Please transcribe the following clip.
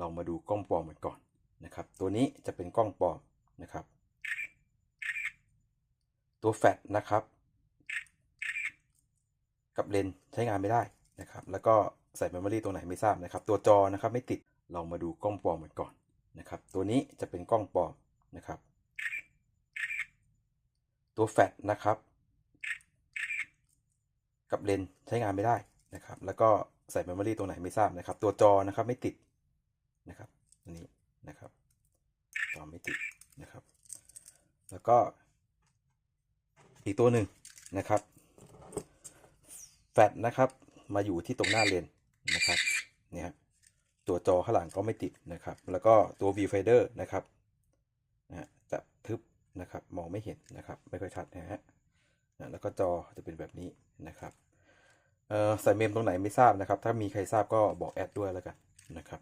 ลองมาดูกล้องปลอมกันก่อนนะครับ ตัวนี้จะเป็นกล้องปลอมนะครับ ตัวแฟลชนะครับ กับเลนใช้งานไม่ได้นะครับ แล้วก็ใส่เมมโมรีตรงไหนไม่ทราบนะครับ ตัวจอนะครับไม่ติดลองมาดูกล้องปลอมกันก่อนนะครับ ตัวนี้จะเป็นกล้องปลอมนะครับ ตัวแฟลชนะครับ กับเลนใช้งานไม่ได้นะครับ แล้วก็ใส่เมมโมรีตรงไหนไม่ทราบนะครับ ตัวจอนะครับไม่ติด นะครับอันนี้นะครับจอไม่ติดนะครับ แล้วก็อีกตัวหนึ่งนะครับแฟลชนะครับมาอยู่ที่ตรงหน้าเลนนะครับเนี่ยฮะตัวจอข้างหลังก็ไม่ติดนะครับ แล้วก็ตัว V Finder นะครับนะฮะจะทึบนะครับมองไม่เห็นนะครับไม่ค่อยชัดนะฮะนะแล้วก็จอจะเป็นแบบนี้นะครับเอ่อใส่เมมตรงไหนไม่ทราบนะครับ ถ้ามีใครทราบก็บอกแอดด้วยแล้วกันนะครับ